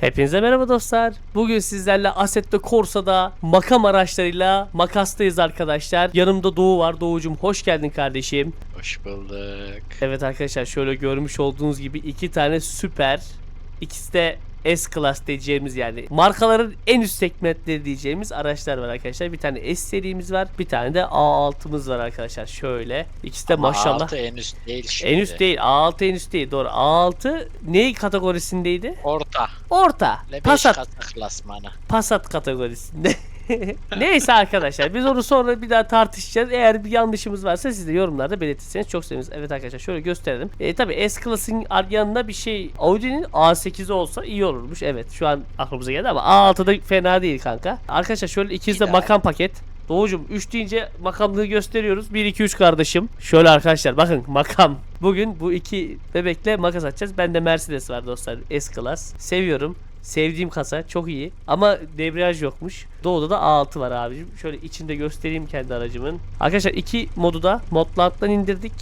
Hepinize merhaba dostlar. Bugün sizlerle Assetto Corsa'da makam araçlarıyla makastayız arkadaşlar. Yanımda Doğu var. Doğucum hoş geldin kardeşim. Hoş bulduk. Evet arkadaşlar şöyle görmüş olduğunuz gibi iki tane süper. İkisi de S-Class diyeceğimiz yani markaların en üst segmentleri diyeceğimiz araçlar var arkadaşlar. Bir tane S serimiz var. Bir tane de A6'mız var arkadaşlar. Şöyle. İkisi de Ama maşallah. altı en üst değil şimdi. En üst değil. A6 en üst değil. Doğru. A6 ne kategorisindeydi? Orta. Orta. Le 5 Passat. klasmanı. Passat kategorisinde. Neyse arkadaşlar biz onu sonra bir daha tartışacağız. Eğer bir yanlışımız varsa siz de yorumlarda belirtirseniz çok seviniriz. Evet arkadaşlar şöyle gösterelim. E, tabi S-Class'ın yanında bir şey Audi'nin A8'i olsa iyi olurmuş. Evet şu an aklımıza geldi ama A6'da fena değil kanka. Arkadaşlar şöyle ikiniz de İdeal. makam paket. Doğucum 3 deyince makamlığı gösteriyoruz. 1 2 3 kardeşim. Şöyle arkadaşlar bakın makam. Bugün bu iki bebekle makas atacağız. Bende Mercedes var dostlar. S-Class. Seviyorum. Sevdiğim kasa çok iyi ama debriyaj yokmuş. Doğuda da A6 var abicim. Şöyle içinde göstereyim kendi aracımın. Arkadaşlar iki modu da Modland'dan indirdik.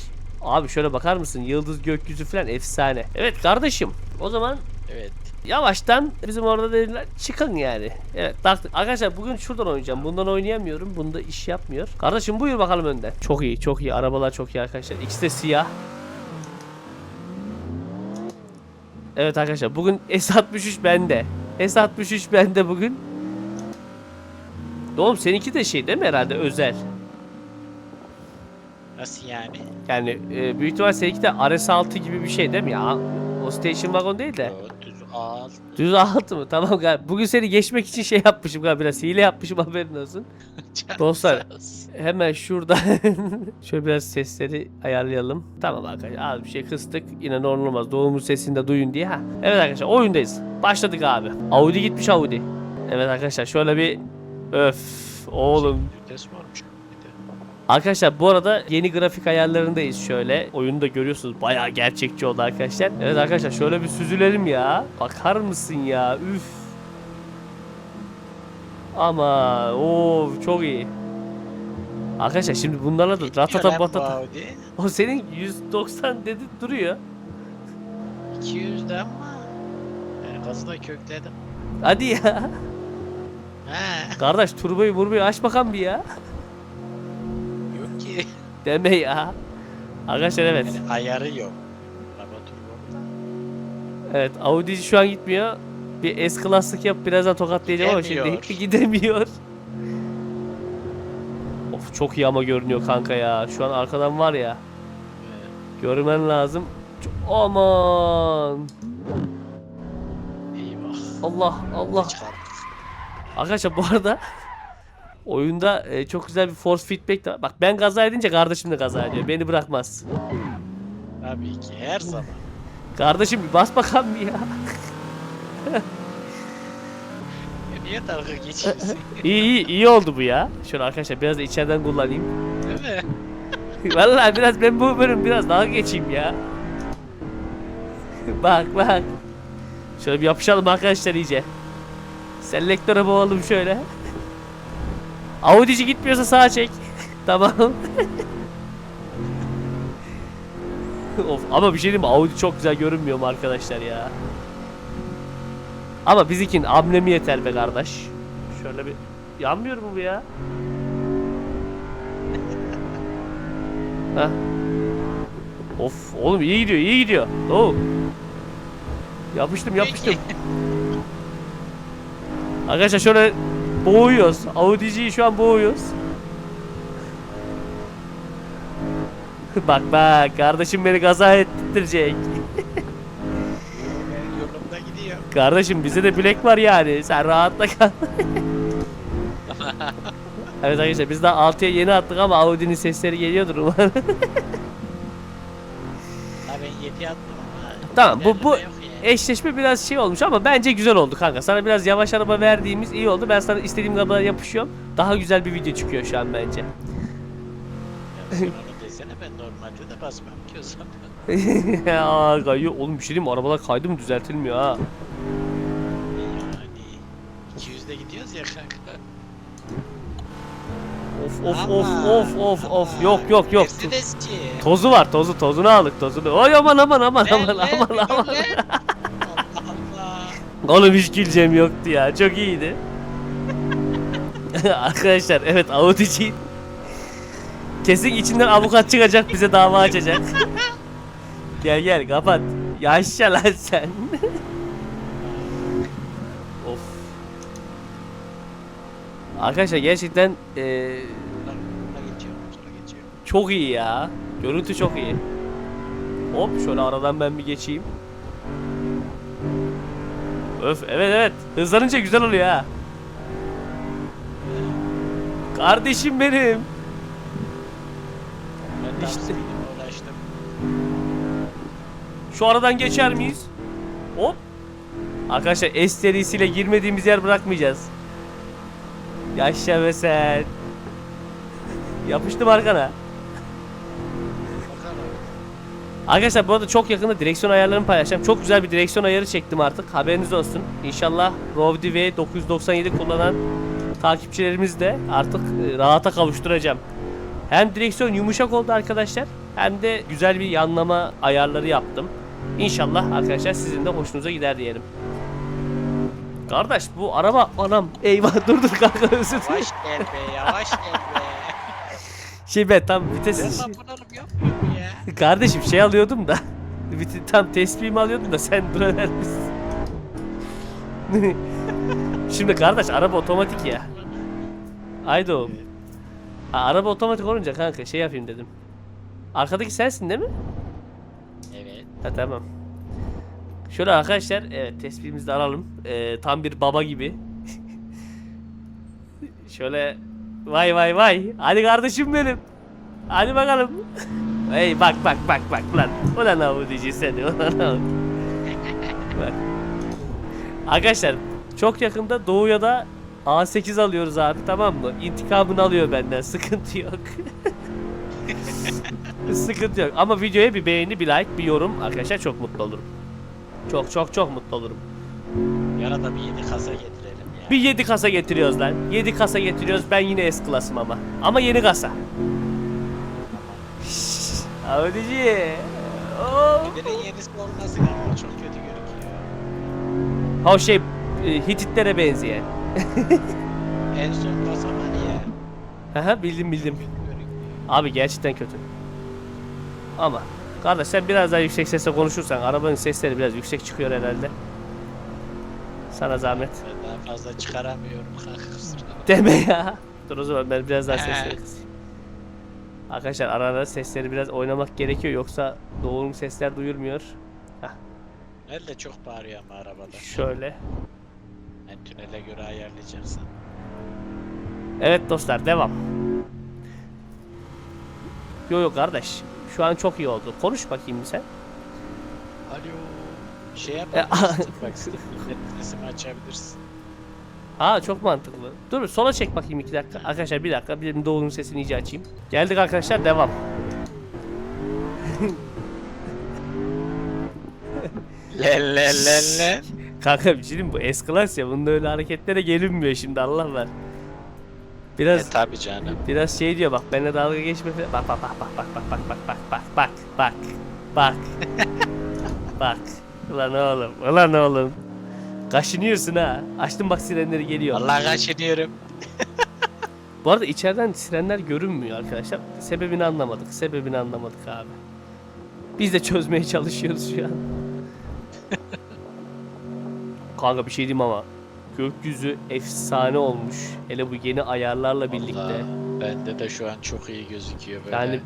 Abi şöyle bakar mısın? Yıldız gökyüzü falan efsane. Evet kardeşim. O zaman Evet. yavaştan bizim orada dediler çıkın yani. Evet taktık. Arkadaşlar bugün şuradan oynayacağım. Bundan oynayamıyorum. Bunda iş yapmıyor. Kardeşim buyur bakalım önden. Çok iyi çok iyi. Arabalar çok iyi arkadaşlar. İkisi de siyah. Evet arkadaşlar bugün S63 bende. S63 bende bugün. Oğlum seninki de şey değil mi herhalde özel? Nasıl yani? Yani e, büyük ihtimal seninki de RS6 gibi bir şey değil mi ya? O station wagon değil de. Düz alt. Düz altı mı? Tamam galiba. Bugün seni geçmek için şey yapmışım galiba biraz hile yapmışım haberin olsun. Dostlar. Hemen şurada şöyle biraz sesleri ayarlayalım. Tamam arkadaşlar az bir şey kıstık. Yine normal olmaz. Doğumun sesini de duyun diye. Ha. Evet arkadaşlar oyundayız. Başladık abi. Audi gitmiş Audi. Evet arkadaşlar şöyle bir öf oğlum. Arkadaşlar bu arada yeni grafik ayarlarındayız şöyle. Oyunu da görüyorsunuz bayağı gerçekçi oldu arkadaşlar. Evet arkadaşlar şöyle bir süzülelim ya. Bakar mısın ya? Üf. Ama o çok iyi. Arkadaşlar şimdi bunlarla da ratata batata. O senin 190 dedi duruyor. 200'de ama. Yani gazı da kökledim. Hadi ya. He. Kardeş turboyu murboyu aç bakalım bir ya. Yok ki. Deme ya. Arkadaşlar evet. Yani ayarı yok. Araba turbo. Evet Audi şu an gitmiyor. Bir S klaslık yap birazdan tokatlayacağım ama şimdi gidemiyor. Çok iyi ama görünüyor kanka ya. Şu an arkadan var ya. Görmen lazım. Aman. eyvah. Allah Allah. Çıkardık. Arkadaşlar bu arada oyunda e, çok güzel bir force feedback de var. Bak ben gaza edince kardeşim de gaza ediyor. Beni bırakmaz. Tabii ki her zaman. Kardeşim bir bas bakalım bir ya. Niye dalga geçiyorsun? İyi iyi iyi oldu bu ya. Şöyle arkadaşlar biraz da içeriden kullanayım. Değil mi? Vallahi biraz ben bu bölüm biraz daha geçeyim ya. bak bak. Şöyle bir yapışalım arkadaşlar iyice. Selektöre boğalım şöyle. Audi'ci gitmiyorsa sağa çek. tamam. of ama bir şey diyeyim mi? Audi çok güzel görünmüyor mu arkadaşlar ya? Ama bizikinin amblemi yeter be kardeş. Şöyle bir yanmıyor mu bu ya? Heh. Of oğlum iyi gidiyor iyi gidiyor. Oo. Yapıştım yapıştım. Arkadaşlar şöyle boğuyoruz. Audi'ciyi şu an boğuyoruz. bak bak kardeşim beni kaza ettirecek. Kardeşim bize de bilek var yani. Sen rahatla kal. evet arkadaşlar biz daha 6'ya yeni attık ama Audi'nin sesleri geliyordur umarım. Ha ben 7 attım ama. Tamam, bu- bu- ilerleme yok yani. Eşleşme biraz şey olmuş ama bence güzel oldu kanka. Sana biraz yavaş araba verdiğimiz iyi oldu. Ben sana istediğim kadar yapışıyorum. Daha güzel bir video çıkıyor şu an bence. Ya sen onu desene ben normalde de basmam ki o zaman. Aa, kayıyor. Oğlum bir şey diyeyim mi? Arabalar kaydı mı düzeltilmiyor ha. Yani 200'de gidiyoruz ya kanka. Of of of of of of. Yok yok yok. Mercedesçi. Tozu var tozu tozunu aldık tozunu. Oy aman aman aman Ver, aman ver, aman bir aman. Allah Allah. Oğlum hiç güleceğim yoktu ya. Çok iyiydi. Arkadaşlar evet Audi'ci kesin içinden avukat çıkacak bize dava açacak. gel gel kapat. Yaşa lan sen. Arkadaşlar gerçekten geçiyorum. çok iyi ya. Görüntü çok iyi. Hop şöyle aradan ben bir geçeyim. Öf evet evet. Hızlanınca güzel oluyor ha. Kardeşim benim. Ben İşte. işte. uğraştım. Şu aradan geçer miyiz? Hop. Arkadaşlar S serisiyle girmediğimiz yer bırakmayacağız. Yaşa be sen. Yapıştım arkana. Arkadaşlar bu arada çok yakında direksiyon ayarlarını paylaşacağım. Çok güzel bir direksiyon ayarı çektim artık. Haberiniz olsun. İnşallah Rovdi ve 997 kullanan takipçilerimiz de artık e, rahata kavuşturacağım. Hem direksiyon yumuşak oldu arkadaşlar hem de güzel bir yanlama ayarları yaptım. İnşallah arkadaşlar sizin de hoşunuza gider diyelim. Kardeş bu araba anam eyvah dur dur kanka özür dilerim. Yavaş gel be, yavaş gel be. Şey ben tam Ben vites lan bunalım yapmıyorum ya. Kardeşim şey alıyordum da bir t- tam tespihimi alıyordum da sen duraver misin? Şimdi kardeş araba otomatik ya. Aydo. Ha, araba otomatik olunca kanka şey yapayım dedim. Arkadaki sensin değil mi? Evet. Ha tamam. Şöyle arkadaşlar evet tespihimizi de alalım. Ee, tam bir baba gibi. Şöyle vay vay vay. Hadi kardeşim benim. Hadi bakalım. Hey bak bak bak bak lan. Ulan avu diyeceğiz seni. Ulan avu. Bak. Arkadaşlar çok yakında Doğu'ya da A8 alıyoruz abi tamam mı? İntikamını alıyor benden sıkıntı yok. sıkıntı yok ama videoya bir beğeni bir like bir yorum arkadaşlar çok mutlu olurum. Çok çok çok mutlu olurum. Yana da bir yeni kasa getirelim ya. Bir 7 kasa getiriyoruz lan. 7 kasa getiriyoruz ben yine S klasım ama. Ama yeni kasa. Oo. Bir de yenisi olması ama çok kötü gözüküyor. Ha o şey e, Hititlere benzeyen. En son kasa var ya. Aha bildim bildim. Kötü. Abi gerçekten kötü. Ama kardeş sen biraz daha yüksek sesle konuşursan arabanın sesleri biraz yüksek çıkıyor herhalde. Sana zahmet. Ben daha fazla çıkaramıyorum kanka. Deme ya. Dur o zaman ben biraz daha sesleri kısayım. Arkadaşlar ara ara sesleri biraz oynamak gerekiyor yoksa Doğu'nun sesler duyulmuyor. El de çok bağırıyor ama arabada. Şöyle. Yani tünele göre ayarlayacaksın. Evet dostlar devam. Yo yo kardeş. Şu an çok iyi oldu. Konuş bakayım sen. Alo. Şey E, yapabilirsin bak sesimi açabilirsin. Aa çok mantıklı. Dur sola çek bakayım iki dakika. Arkadaşlar bir dakika. Bir Doğu'nun sesini iyice açayım. Geldik arkadaşlar devam. Le le le le. Kanka bir şey bu S-Class ya. Bunda öyle hareketlere gelinmiyor şimdi Allah var. E Biraz tabi canım. biraz şey diyor bak benimle dalga geçme falan. Bak bak bak bak bak bak bak bak bak bak bak bak bak bak Ulan oğlum ulan oğlum Kaşınıyorsun ha Açtım bak sirenleri geliyor Vallahi kaçınıyorum. Bu arada içeriden sirenler görünmüyor arkadaşlar Sebebini anlamadık sebebini anlamadık abi Biz de çözmeye çalışıyoruz şu an Kanka bir şey diyeyim ama Gökyüzü efsane olmuş Hele bu yeni ayarlarla birlikte Vallahi bende de şu an çok iyi gözüküyor böyle. Yani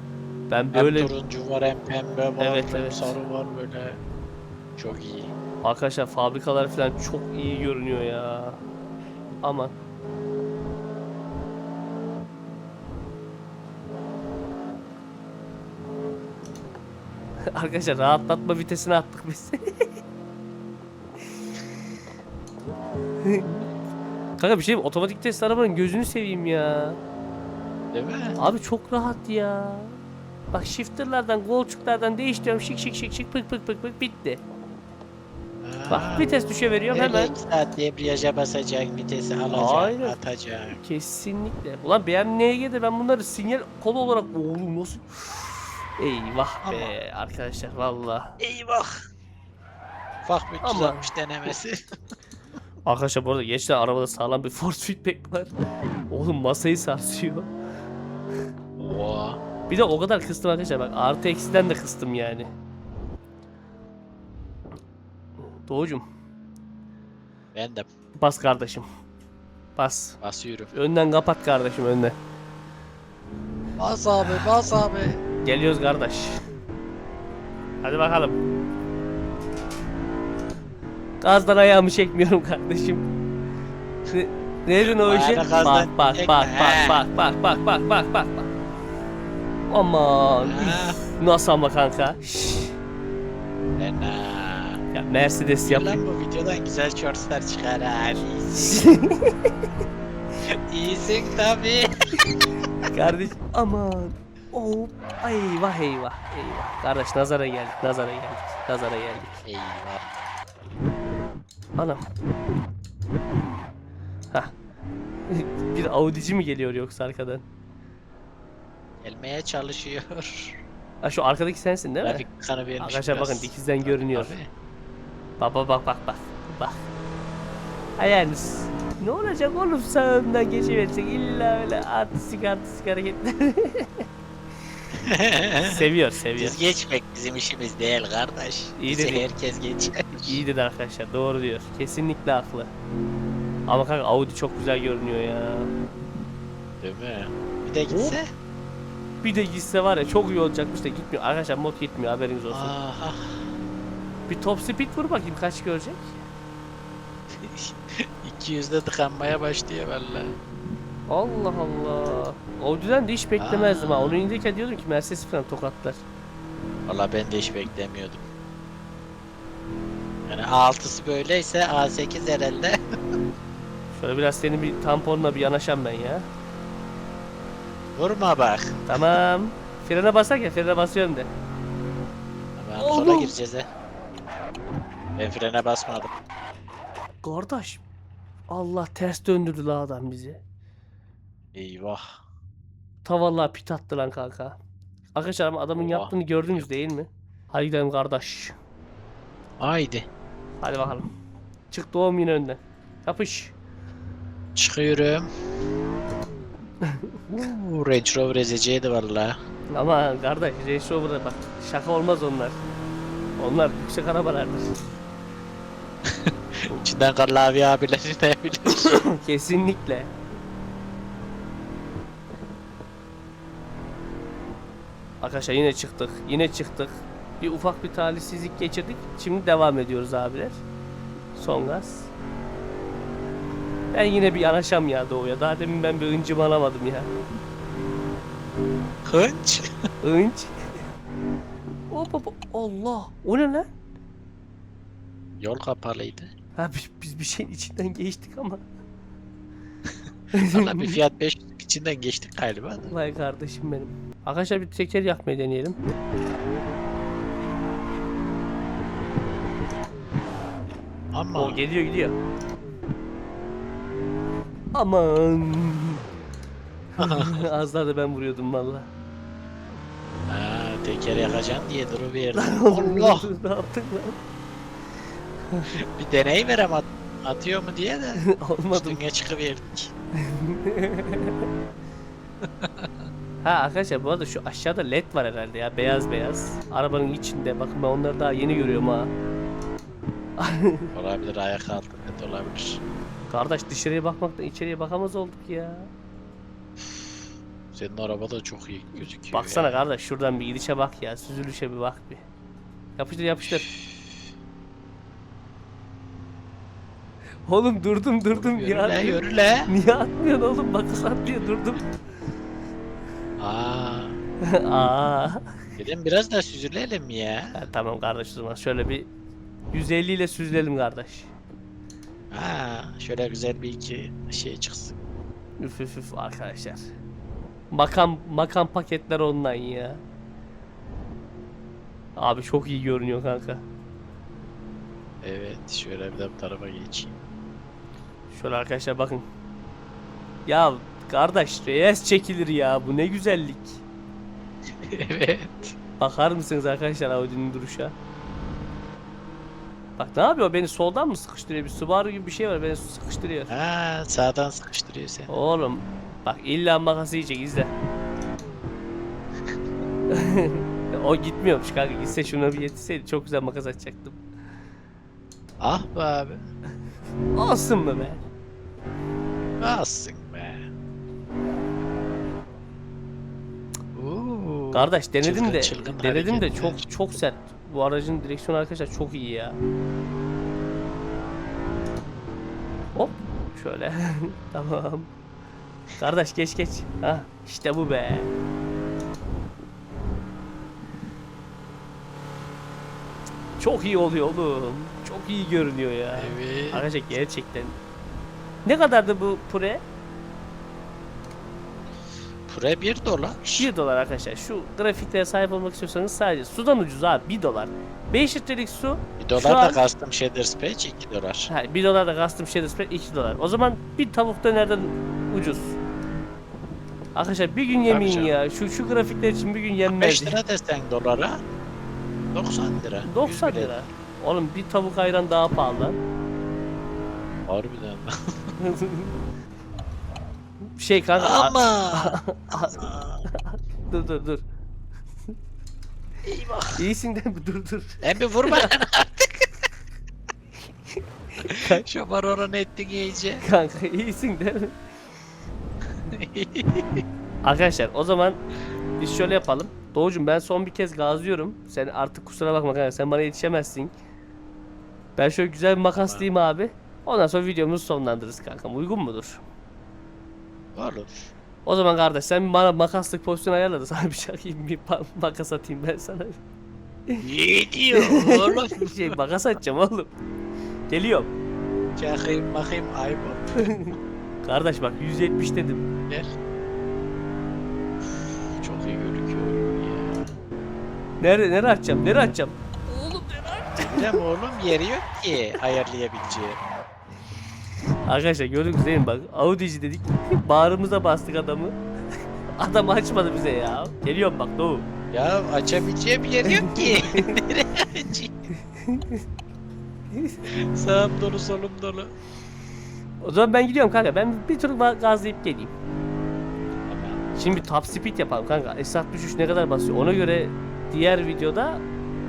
ben hem böyle turuncu var hem pembe var Evet, hem evet. sarı var böyle. Çok iyi. Arkadaşlar fabrikalar falan çok iyi görünüyor ya. Aman. Arkadaşlar rahatlatma vitesine attık biz. Kanka bir şey otomatik test arabanın gözünü seveyim ya. Değil mi? Abi çok rahat ya. Bak shifterlardan, kolçuklardan değiştiriyorum. Şık şık şık şık pık pık pık pık bitti. Bak Aa, vites düşe veriyorum öyle hemen. iki saat debriyaja basacak, vitesi alacak, Aynen. atacak. Kesinlikle. Ulan BMW'ye ben bunları sinyal kolu olarak oğlum nasıl Eyvah be arkadaşlar valla. Eyvah! Ufak bir Ama- 360 denemesi. Arkadaşlar bu arada geçten arabada sağlam bir force feedback var. Oğlum masayı sarsıyor. Oha. Bir de o kadar kıstım arkadaşlar bak artı eksiden de kıstım yani. Doğucum Ben de bas kardeşim. Bas. basıyorum. Önden kapat kardeşim önden. Bas abi bas abi. Geliyoruz kardeş. Hadi bakalım. Gazdan ayağımı çekmiyorum kardeşim. Ne, o işi? Bak bak bak bak bak bak bak bak bak bak bak. Aman. Üf, Nasıl ama kanka? Şşş. Ya Mercedes yap. Lan bu videodan güzel shortslar çıkar ha. İyisin. Tabi. Kardeş aman. Ay eyvah eyvah eyvah. Kardeş nazara geldik nazara geldik. Nazara geldik. Eyvah. Anam. Hah. Bir Audi'ci mi geliyor yoksa arkadan? Gelmeye çalışıyor. Ha şu arkadaki sensin değil mi? Trafik vermiş Arkadaşlar biraz. bakın dikizden görünüyor. Tabii. Bak bak bak bak bak. Bak. Hayaliniz. Ne olacak oğlum sağından geçiverecek illa öyle artistik artistik hareketler. seviyor seviyor. Biz geçmek bizim işimiz değil kardeş. İyi Bizi dedin. herkes geçer. İyi dedi arkadaşlar doğru diyor. Kesinlikle haklı. Ama kanka Audi çok güzel görünüyor ya. Değil mi? Bir de gitse. Bir de gitse var ya çok iyi olacakmış da gitmiyor. Arkadaşlar mod gitmiyor haberiniz olsun. Aha. Bir top speed vur bakayım kaç görecek. 200'de tıkanmaya başlıyor valla. Allah Allah. Audi'den de hiç beklemezdim ha. Aa. Onu indirirken diyordum ki Mercedes falan tokatlar. Valla ben de hiç beklemiyordum. Yani A6'sı böyleyse A8 herhalde. Şöyle biraz senin bir tamponla bir yanaşam ben ya. Vurma bak. Tamam. Frene basak ya frene basıyorum de. Tamam Oğlum. sola gireceğiz he. Ben frene basmadım. Kardeş. Allah ters döndürdü la adam bizi. Eyvah. Ta vallahi pit attı lan kanka. Arkadaşlar ama adamın Oha. yaptığını gördünüz değil mi? Hadi gidelim kardeş. Haydi. Hadi bakalım. Çık doğum yine önden. Yapış. Çıkıyorum. Uuu Range Rover ezeceğiydi valla. Ama kardeş Range Rover'a bak şaka olmaz onlar. Onlar yüksek arabalardır. İçinden Karlavi abileri ne bilir. Kesinlikle. Arkadaşlar yine çıktık. Yine çıktık. Bir ufak bir talihsizlik geçirdik. Şimdi devam ediyoruz abiler. Son gaz. Ben yine bir yanaşam ya doğuya. Daha demin ben bir ıncım alamadım ya. Hınç. Inç. Hop hop. Allah. O ne lan? Yol kapalıydı. Ha biz, biz bir şeyin içinden geçtik ama. Valla bir Fiat 500 içinden geçtik galiba. Vay kardeşim benim. Arkadaşlar bir teker yakmayı deneyelim. Ama O geliyor gidiyor. Aman. Az daha da ben vuruyordum valla. ha, teker yakacaksın diye duruverdim. Allah! ne yaptık lan? Bir deney verem at atıyor mu diye de Olmadı. üstüne çıkıverdik. Ha arkadaşlar bu arada şu aşağıda led var herhalde ya beyaz beyaz. Arabanın içinde bakın ben onları daha yeni görüyorum ha. Olabilir ayak altında olabilir. Kardeş dışarıya bakmaktan içeriye bakamaz olduk ya. Senin araba da çok iyi gözüküyor. Baksana ya. kardeş şuradan bir gidişe bak ya süzülüşe bir bak bir. Yapıştır yapıştır. Oğlum durdum durdum Yürü ya. la yürü la. Niye atmıyorsun oğlum? Makas at diye durdum. Aa, Aa. dedim biraz da süzülelim ya. Ha, tamam kardeş o zaman şöyle bir 150 ile süzülelim kardeş. Ha, şöyle güzel bir iki şey çıksın. Üf üf üf arkadaşlar. Makam makam paketler online ya. Abi çok iyi görünüyor kanka. Evet, şöyle bir de bu tarafa geçeyim. Şöyle arkadaşlar bakın. Ya kardeş reyes çekilir ya bu ne güzellik. evet. Bakar mısınız arkadaşlar Audi'nin duruşa? Bak ne yapıyor? Beni soldan mı sıkıştırıyor? Bir Subaru gibi bir şey var beni sıkıştırıyor. Ha sağdan sıkıştırıyor seni. Oğlum bak illa makası yiyecek izle. o gitmiyormuş kanka. Gitse şuna bir yetişseydi çok güzel makas açacaktım. Ah be abi. Olsun mu be? Nasılsın be? Oo. Kardeş denedim Çılgın de çılgın denedim de çok çok sert. Bu aracın direksiyonu arkadaşlar çok iyi ya. Hop şöyle. tamam. Kardeş geç geç. Ha işte bu be. Çok iyi oluyor oğlum. Çok iyi görünüyor ya. Evet. Arkadaşlar gerçekten. Ne kadardı bu pure? Pure 1 dolar. 1 dolar arkadaşlar. Şu grafiklere sahip olmak istiyorsanız sadece sudan ucuz abi 1 dolar. 5 litrelik su 1 dolar da an- custom shaders patch 2 dolar. ha, 1 dolar da custom shader spread 2 dolar. O zaman bir tavuk dönerden ucuz. Arkadaşlar bir gün yemeyin ya. Şu şu grafikler için bir gün 5 yenmez. lira desen dolara 90 lira. 90 100 bile. lira. Oğlum bir tavuk ayran daha pahalı. Harbiden. şey kanka. Ama. dur dur dur. Eyvah. İyisin de dur dur. Hem bir vurma lan artık. Şu baronun ettin iyice. Kanka iyisin değil mi? Arkadaşlar o zaman biz şöyle yapalım. Doğucum ben son bir kez gazlıyorum. Sen artık kusura bakma kanka sen bana yetişemezsin. Ben şöyle güzel bir makaslayayım abi. Ondan sonra videomuzu sonlandırırız kankam. Uygun mudur? Olur. O zaman kardeş sen bana makaslık pozisyon ayarla da sana bir çakayım bir makas atayım ben sana. Ne diyor oğlum? şey makas atacağım oğlum. Geliyorum. Çakayım bakayım ayıp oldu. Kardeş bak 170 dedim. Ver. Çok iyi gözüküyor ya. Nerede nereye atacağım? Nereye atacağım? Bilmem oğlum yeri yok ki ayarlayabileceği. Arkadaşlar gördünüz değil mi bak Audi'ci dedik bağrımıza bastık adamı Adam açmadı bize ya Geliyorum bak Doğu Ya açabileceği bir yeri yok ki. Nereye açayım? Sağım dolu solum dolu. O zaman ben gidiyorum kanka ben bir tur gazlayıp geleyim. Şimdi bir top speed yapalım kanka S63 ne kadar basıyor ona göre diğer videoda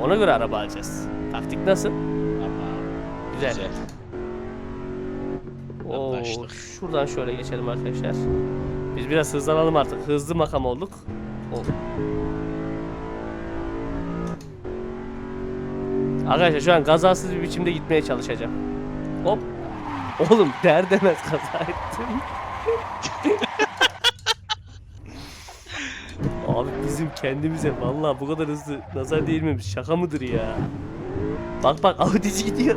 ona göre araba alacağız Taktik nasıl? Tamam. Güzel, Güzel. Oo, şuradan şöyle geçelim arkadaşlar Biz biraz hızlanalım artık hızlı makam olduk O- Arkadaşlar şu an kazasız bir biçimde gitmeye çalışacağım. Hop. Oğlum der demez kaza ettim. Abi bizim kendimize vallahi bu kadar hızlı nazar değirmemiz şaka mıdır ya? Bak bak Audi'ci gidiyor.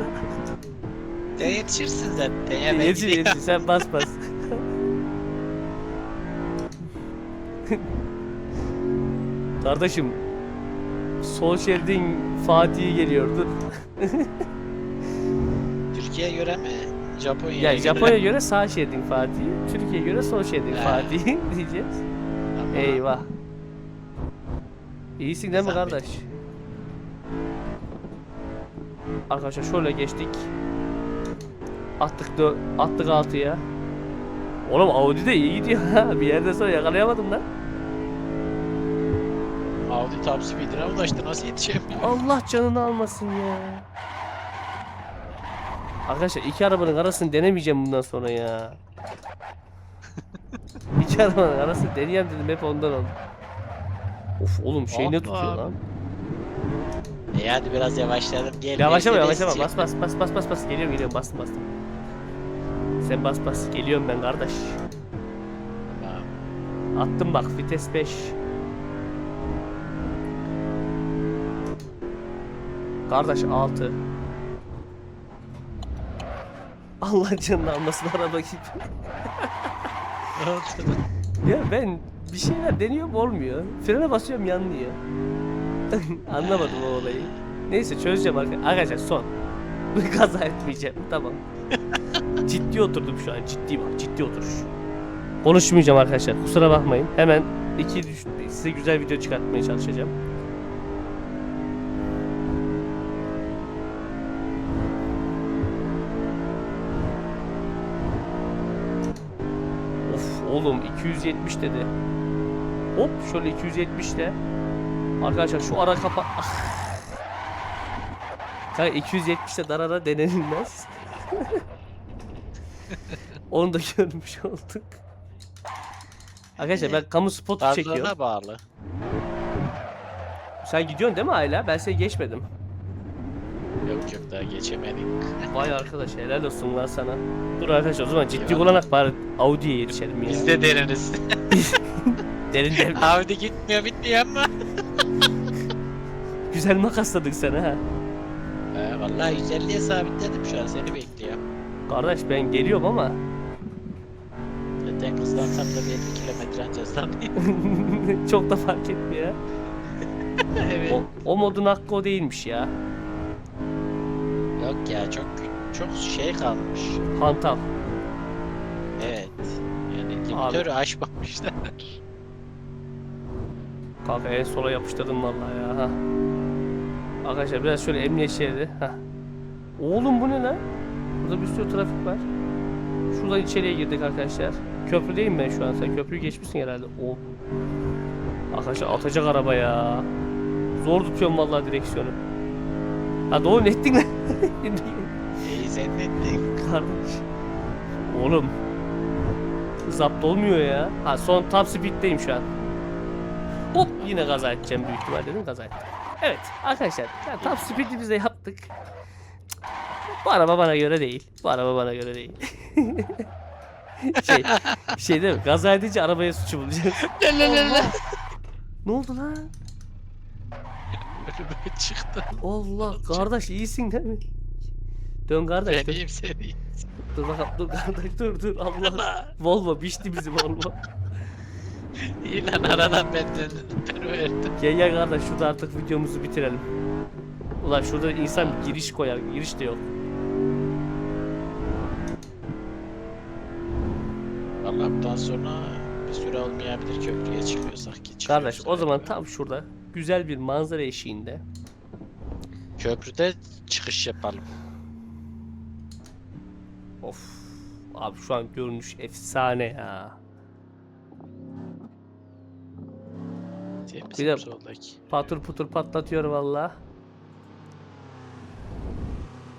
Sen yetişirsin zaten. Ya ben Yetişir gideyim. yetişir sen bas bas. Kardeşim sol şeridin Fatih'i geliyordu. Türkiye'ye göre mi? Japonya'ya Ya göre Japonya göre sağ şeridin Fatih'i, Türkiye göre sol şeridin He. Fatih'i diyeceğiz. Tamam. Eyvah. İyisin değil mi Zahmet. kardeş? Arkadaşlar şöyle geçtik. Attık dö attık altıya. Oğlum Audi de iyi gidiyor ha. Bir yerden sonra yakalayamadım lan. Audi top speed'ine ulaştı. Nasıl yetişemiyor? Allah canını almasın ya. Arkadaşlar iki arabanın arasını denemeyeceğim bundan sonra ya. iki arabanın arasını deneyeyim dedim hep ondan oldu. Of oğlum şey ne tutuyor abi. lan? E hadi biraz yavaşlayalım. Gel. Yavaşlama yavaşlama bas bas bas bas bas bas geliyorum geliyorum bastım bastım. Sen bas bas geliyorum ben kardeş. Tamam. Attım bak vites 5. Kardeş 6. Allah canını almasın araba gibi. Ya ben bir şeyler deniyorum olmuyor. Frene basıyorum yanlıyor. Anlamadım o olayı. Neyse çözeceğim arka- arkadaşlar son. Kaza etmeyeceğim tamam ciddi oturdum şu an. Ciddi bak ciddi oturuş. Konuşmayacağım arkadaşlar kusura bakmayın. Hemen iki size güzel video çıkartmaya çalışacağım. Of oğlum 270 dedi. Hop şöyle 270 de. Arkadaşlar şu ara kapa... Ah. Kanka 270 de darara denenilmez. Onu da görmüş olduk. Arkadaşlar ben kamu spotu çekiyorum. Darlığına bağlı. Sen gidiyorsun değil mi hala? Ben seni geçmedim. Yok yok daha geçemedik. Vay arkadaş helal olsun lan sana. Dur arkadaş o zaman ciddi Eyvallah. kullanak bari Audi'ye yetişelim ya. Biz de deriniz. Derin derin. Audi gitmiyor bitmiyor ama. Güzel makasladık sana ha. Ee, vallahi 150'ye sabitledim şu an seni bekliyorum. Kardeş ben geliyorum ama. Zaten hızlansam da bir 50 kilometre önce sanayım. Çok da fark etmiyor. evet. O, o modun hakkı o değilmiş ya. Yok ya çok çok şey kalmış. Hantal. Evet. Yani limitörü aşmamışlar. Kanka en sola yapıştırdım vallahi ya. Ha. Arkadaşlar biraz şöyle emniyet şeridi. Ha. Oğlum bu ne lan? Burada bir sürü trafik var. Şuradan içeriye girdik arkadaşlar. Köprüdeyim ben şu an. Sen köprüyü geçmişsin herhalde. O. Arkadaşlar atacak araba ya. Zor tutuyorum vallahi direksiyonu. Ha doğru ne ettin lan? İyi sen ne dedin? Kardeş. Oğlum. Zapt olmuyor ya. Ha son top speed'deyim şu an. Hop yine kaza edeceğim büyük ihtimal dedim kaza ettim. Evet arkadaşlar ya top speed'i biz de yaptık. Bu araba bana göre değil. Bu araba bana göre değil. şey, şey değil mi? Kaza edince arabaya suçu bulacağız. ne oldu lan? Önüme çıktı. Allah kardeş iyisin değil mi? Dön kardeş. Ben Dur, iyiyim sen iyi. dur bakalım dur kardeş dur dur Allah. Allah. Volvo biçti bizi Volvo. İyi lan aradan ben döndüm. Ben verdim. Gel gel kardeş şurada artık videomuzu bitirelim. Ulan şurada insan bir giriş koyar. Giriş de yok. Vallahi bundan sonra bir süre olmayabilir köprüye çıkıyorsak ki çıkıyoruz Kardeş o zaman tam şurada güzel bir manzara eşiğinde. Köprüde çıkış yapalım. Of. Abi şu an görünüş efsane ya. Bir de-. Patır putur patlatıyor valla.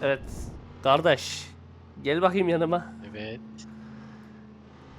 Evet. Kardeş. Gel bakayım yanıma. Evet.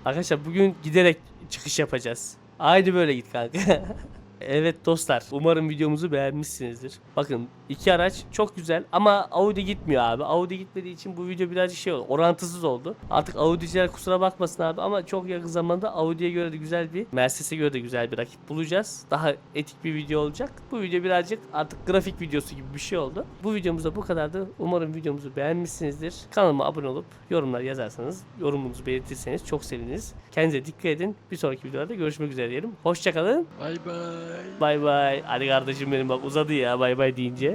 Arkadaşlar bugün giderek çıkış yapacağız. Aynı böyle git kanka. evet dostlar umarım videomuzu beğenmişsinizdir. Bakın iki araç çok güzel ama Audi gitmiyor abi. Audi gitmediği için bu video birazcık şey oldu. Orantısız oldu. Artık Audi'ciler kusura bakmasın abi ama çok yakın zamanda Audi'ye göre de güzel bir Mercedes'e göre de güzel bir rakip bulacağız. Daha etik bir video olacak. Bu video birazcık artık grafik videosu gibi bir şey oldu. Bu videomuz da bu kadardı. Umarım videomuzu beğenmişsinizdir. Kanalıma abone olup yorumlar yazarsanız, yorumunuzu belirtirseniz çok seviniriz. Kendinize dikkat edin. Bir sonraki videolarda görüşmek üzere diyelim. Hoşçakalın. Bay bay. Bay bay. Hadi kardeşim benim bak uzadı ya bay bay deyince.